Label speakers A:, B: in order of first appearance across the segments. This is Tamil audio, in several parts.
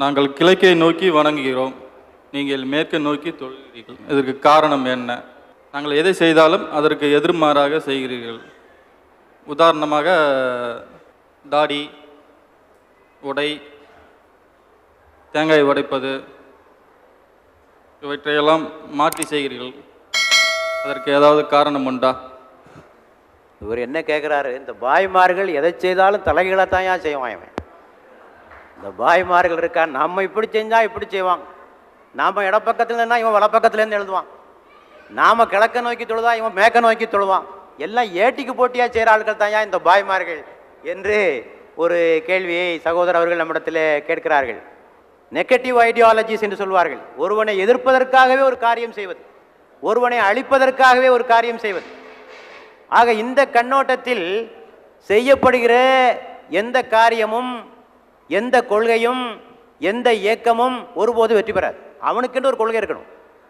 A: நாங்கள் கிழக்கை நோக்கி வணங்குகிறோம். நீங்கள் மேற்கை நோக்கி தொழுகிறீர்கள். இதற்கு காரணம் என்ன? நாங்கள் எதை செய்தாலும் அதற்கு எதிர்மாறாக செய்கிறீர்கள். உதாரணமாக தாடி உடை தேங்காய் உடைப்பது இவற்றையெல்லாம் மாற்றி செய்கிறீர்கள். அதற்கு ஏதாவது காரணம் உண்டா?
B: இவர் என்ன கேட்குறாரு இந்த பாய்மார்கள் எதை செய்தாலும் தலைகீழாக தான் ஏன் செய்வான் இவன். இந்த பாய்மார்கள் இருக்கா? நம்ம இப்படி செஞ்சால் இப்படி செய்வான். நாம் இடப்பக்கத்துலன்னா இவன் வலப்பக்கத்துலேருந்து எழுதுவான். நாம் கிழக்க நோக்கி தொழுதா இவன் மேக்க நோக்கி தொழுவான். எல்லாம் ஏட்டிக்கு போட்டியாக செய்கிற ஆட்கள் தான் ஏன் இந்த பாய்மார்கள் என்று ஒரு கேள்வியை சகோதரர் அவர்கள் நம்மிடத்தில் கேட்கிறார்கள். நெகட்டிவ் ஐடியாலஜிஸ் என்று சொல்வார்கள். ஒருவனை எதிர்ப்பதற்காகவே ஒரு காரியம் செய்வது. ஒருவனை அழிப்பதற்காகவே ஒரு காரியம் செய்வது. ஆக இந்த கண்ணோட்டத்தில் செய்யப்படுகிற எந்த காரியமும் எந்த கொள்கையும் எந்த இயக்கமும் ஒருபோது வெற்றி பெறாது. அவனுக்கென்று ஒரு கொள்கை இருக்கணும்.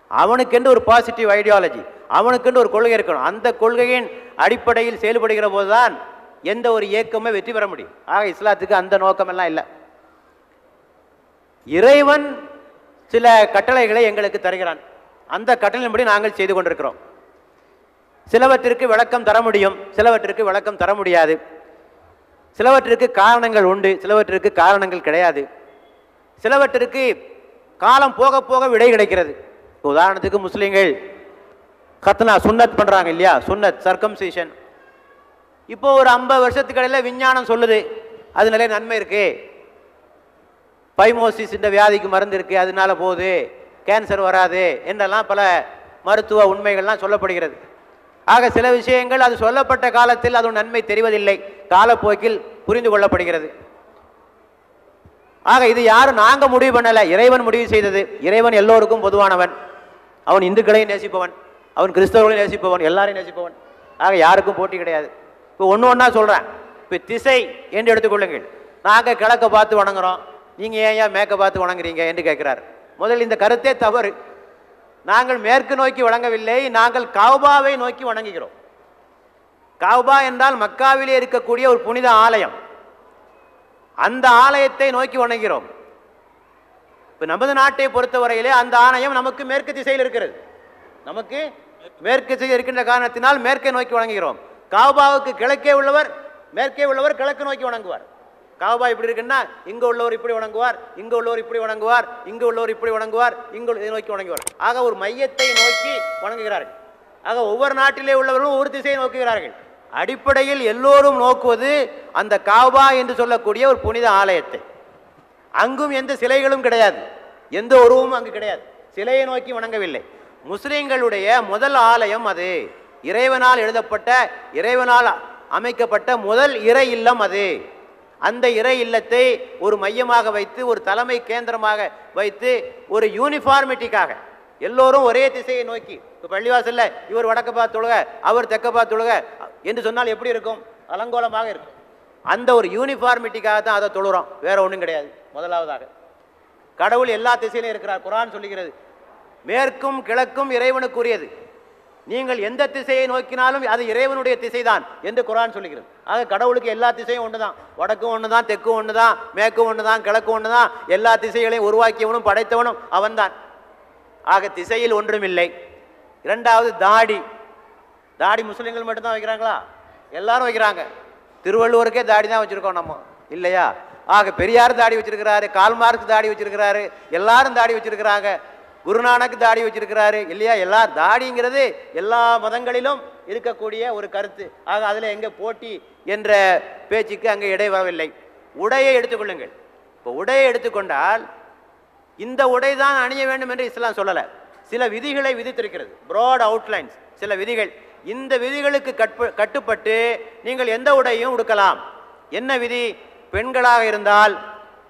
B: அவனுக்கென்று ஒரு பாசிட்டிவ் ஐடியாலஜி அவனுக்கென்று ஒரு கொள்கை இருக்கணும். அந்த கொள்கையின் அடிப்படையில் செயல்படுகிற போதுதான் எந்த ஒரு இயக்கமே வெற்றி பெற முடியும். ஆக இஸ்லாத்துக்கு அந்த நோக்கமெல்லாம் இல்லை. இறைவன் சில கட்டளைகளை எங்களுக்கு தருகிறான். அந்த கட்டளையின்படி நாங்கள் செய்து கொண்டிருக்கிறோம். சிலவற்றிற்கு விளக்கம் தர முடியும் சிலவற்றிற்கு விளக்கம் தர முடியாது. சிலவற்றிற்கு காரணங்கள் உண்டு சிலவற்றிற்கு காரணங்கள் கிடையாது. சிலவற்றிற்கு காலம் போக போக விடை கிடைக்கிறது. உதாரணத்துக்கு முஸ்லீம்கள் கத்னா சுன்னத் பண்ணுறாங்க இல்லையா? சுன்னத் சர்க்கம்சேஷன் இப்போ ஒரு ஐம்பது வருஷத்துக்கு இடையில விஞ்ஞானம் சொல்லுது அது நிறைய நன்மை இருக்கு. பைமோசிஸ் இந்த வியாதிக்கு மருந்து இருக்குது அதனால போகுது கேன்சர் வராது என்றெல்லாம் பல மருத்துவ உண்மைகள்லாம் சொல்லப்படுகிறது. ஆக சில விஷயங்கள் அது சொல்லப்பட்ட காலத்தில் அது நன்மை தெரிவதில்லை. காலப்போக்கில் புரிந்து கொள்ளப்படுகிறது. ஆக இது யாரும் நாங்க முடிவு பண்ணலை இறைவன் முடிவு செய்தது. இறைவன் எல்லோருக்கும் பொதுவானவன். அவன் இந்துக்களையும் நேசிப்பவன் அவன் கிறிஸ்தவர்களையும் நேசிப்பவன் எல்லாரையும் நேசிப்பவன். ஆக யாருக்கும் போட்டி கிடையாது. இப்போ ஒன்று ஒன்றா சொல்கிறேன் இப்போ திசை என்று எடுத்துக்கொள்ளுங்கள் நாங்கள் கிழக்க பார்த்து வணங்குறோம். நீங்கள் ஏன் ஏன் மேற்க பார்த்து வணங்குறீங்க என்று கேட்குறார். முதல் இந்த கருத்தே தவறு. நாங்கள் மேற்கு நோக்கி வணங்கவில்லை நாங்கள் காபாவை நோக்கி வணங்குகிறோம். காபா என்றால் மக்காவிலே இருக்கக்கூடிய ஒரு புனித ஆலயம். அந்த ஆலயத்தை நோக்கி வணங்குகிறோம். இப்போ நமது நாட்டை பொறுத்தவரையிலே அந்த ஆலயம் நமக்கு மேற்கு திசையில் இருக்கிறது. நமக்கு மேற்கு திசையில் இருக்கின்ற காரணத்தினால் மேற்கை நோக்கி வணங்குகிறோம். காபாவுக்கு கிழக்கே உள்ளவர் மேற்கே உள்ளவர் கிழக்கு நோக்கி வணங்குவார். காபா இப்படி இருக்குன்னா இங்க உள்ளவர் இப்படி வணங்குவார் இங்க உள்ளவர் இப்படி வணங்குவார் இங்க உள்ளவர் இப்படி வணங்குவார் இங்கு இதை நோக்கி வணங்குவார். ஆக ஒரு மையத்தை நோக்கி வணங்குகிறார்கள். ஆக ஒவ்வொரு நாட்டிலே உள்ளவர்களும் ஒரு திசையை நோக்குகிறார்கள். அடிப்படையில் எல்லோரும் நோக்குவது அந்த காபா என்று சொல்லக்கூடிய ஒரு புனித ஆலயத்தை. அங்கும் எந்த சிலைகளும் கிடையாது. எந்த உருவமும் அங்கு கிடையாது. சிலையை நோக்கி வணங்கவில்லை. முஸ்லிம்களுடைய முதல் ஆலயம் அது. இறைவனால் எழுதப்பட்ட இறைவனால் அமைக்கப்பட்ட முதல் இறை இல்லம் அது. அந்த இறை இல்லத்தை ஒரு மையமாக வைத்து ஒரு தலைமை கேந்திரமாக வைத்து ஒரு யூனிஃபார்மிட்டிக்காக எல்லோரும் ஒரே திசையை நோக்கி இப்போ பள்ளிவாசல்ல இவர் வடக்க பார்த்து தொழுக அவர் தெக்க பார்த்து தொழுக என்று சொன்னால் எப்படி இருக்கும்? அலங்கோலமாக இருக்கும். அந்த ஒரு யூனிஃபார்மிட்டிக்காக தான் அதை தொழுறோம். வேற ஒன்றும் கிடையாது. முதலாவதாக. கடவுள் எல்லா திசையிலும் இருக்கிறார். குரான் சொல்லுகிறது. மேற்கும் கிழக்கும் இறைவனுக்குரியது. நீங்கள் எந்த திசையை நோக்கினாலும் அது இறைவனுடைய திசைதான் என்று குரான் சொல்லுகிறது. ஆக கடவுளுக்கு எல்லா திசையும் ஒன்று தான் வடக்கும் ஒன்று தான் தெற்கும் ஒன்று தான் மேற்கும் ஒன்று தான் கிழக்கும் ஒன்று தான் எல்லா திசைகளையும் உருவாக்கியவனும் படைத்தவனும் அவன்தான். ஆக திசையில் ஒன்றுமில்லை. இரண்டாவது தாடி. தாடி முஸ்லீம்கள் மட்டும்தான் வைக்கிறாங்களா? எல்லாரும் வைக்கிறாங்க. திருவள்ளுவருக்கே தாடி தான் வச்சுருக்கோம் நம்ம. இல்லையா? ஆக பெரியார் தாடி வச்சிருக்கிறாரு கால்மார்க் தாடி வச்சிருக்கிறாரு எல்லாரும் தாடி வச்சிருக்கிறாங்க. குருநானக் தாடி வச்சிருக்கிறாரு இல்லையா? எல்லா தாடிங்கிறது எல்லா மதங்களிலும் இருக்கக்கூடிய ஒரு கருத்து. ஆக அதில் எங்கே போட்டி என்ற பேச்சுக்கு அங்கே இடை வரவில்லை. உடையை எடுத்துக்கொள்ளுங்கள் இப்போ உடையை எடுத்துக்கொண்டால் இந்த உடை தான் அணிய வேண்டும் என்று இஸ்லாம் சொல்லலை. சில விதிகளை விதித்திருக்கிறது. ப்ராட் அவுட்லைன்ஸ் சில விதிகள். இந்த விதிகளுக்கு கட்ப கட்டுப்பட்டு நீங்கள் எந்த உடையும் உடுக்கலாம். என்ன விதி? பெண்களாக இருந்தால்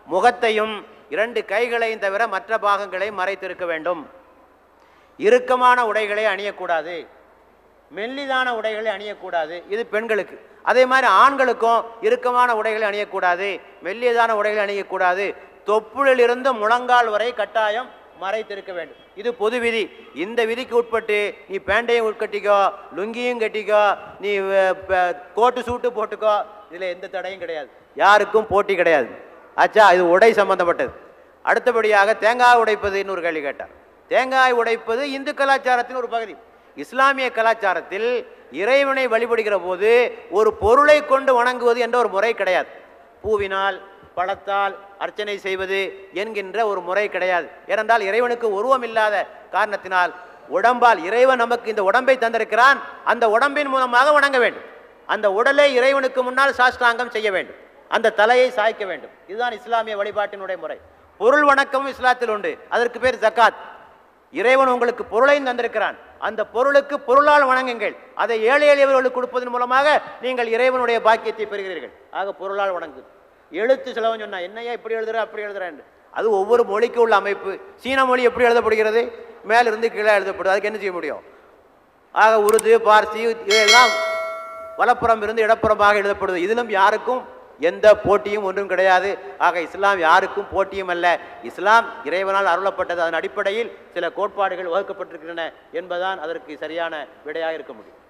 B: முகத்தையும் இரண்டு கைகளையும் தவிர மற்ற பாகங்களை மறைத்திருக்க வேண்டும். இறுக்கமான உடைகளை அணியக்கூடாது. மெல்லிதான உடைகளை அணியக்கூடாது. இது பெண்களுக்கு. அதே மாதிரி ஆண்களுக்கும் இறுக்கமான உடைகளை அணியக்கூடாது. மெல்லியதான உடைகளை அணியக்கூடாது. தொப்புளிலிருந்து முழங்கால் வரை கட்டாயம் மறைத்திருக்க வேண்டும். இது பொது விதி. இந்த விதிக்கு உட்பட்டு நீ பேண்டையும் உட்கட்டிக்கோ லுங்கியும் கட்டிக்கோ நீ கோட்டு சூட்டு போட்டுக்கோ. இதில் எந்த தடையும் கிடையாது. யாருக்கும் போட்டி கிடையாது. ஆச்சா இது உடை சம்பந்தப்பட்டது. அடுத்தபடியாக தேங்காய் உடைப்பது இன்னொரு கேள்வி கேட்டார். தேங்காய் உடைப்பது இந்து கலாச்சாரத்தின் ஒரு பகுதி. இஸ்லாமிய கலாச்சாரத்தில் இறைவனை வழிபடுகிற போது ஒரு பொருளை கொண்டு வணங்குவது என்ற ஒரு முறை கிடையாது. பூவினால் பழத்தால் அர்ச்சனை செய்வது என்கின்ற ஒரு முறை கிடையாது. ஏனென்றால் இறைவனுக்கு உருவம் இல்லாத காரணத்தினால் உடம்பால் இறைவன் நமக்கு இந்த உடம்பை தந்திருக்கிறான். அந்த உடம்பின் மூலமாக வணங்க வேண்டும். அந்த உடலை இறைவனுக்கு முன்னால் சாஷ்டாங்கம் செய்ய வேண்டும். அந்த தலையை சாய்க்க வேண்டும். இதுதான் இஸ்லாமிய வழிபாட்டினுடைய முறை. பொருள் வணக்கமும் இஸ்லாத்தில் உண்டு. அதற்கு பேர் ஜக்காத். இறைவன் உங்களுக்கு பொருளையும் தந்திருக்கிறான். அந்த பொருளுக்கு பொருளால் வணங்குங்கள். அதை ஏழை எளியவர்களுக்கு கொடுப்பதன் மூலமாக நீங்கள் இறைவனுடைய பாக்கியத்தை பெறுகிறீர்கள். ஆக பொருளால் வணங்கு. எழுத்து செலவுன்னு சொன்னால் என்னையா இப்படி எழுதுற அப்படி எழுதுறேன் அது ஒவ்வொரு மொழிக்கு உள்ள அமைப்பு. சீன மொழி எப்படி எழுதப்படுகிறது? மேலிருந்து கீழே எழுதப்படுது. அதுக்கு என்ன செய்ய முடியும்? ஆக உருது பார்சி இதெல்லாம் வலப்புறம் இருந்து இடப்புறமாக எழுதப்படுது. இதிலும் யாருக்கும் எந்த போட்டியும் ஒன்றும் கிடையாது. ஆக இஸ்லாம் யாருக்கும் போட்டியும் அல்ல. இஸ்லாம் இறைவனால் அருளப்பட்டது. அதன் அடிப்படையில் சில கோட்பாடுகள் வகுக்கப்பட்டிருக்கின்றன என்பதுதான் அதற்கு சரியான விடையாக இருக்க முடியும்.